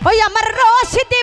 ওই আমার রশিদি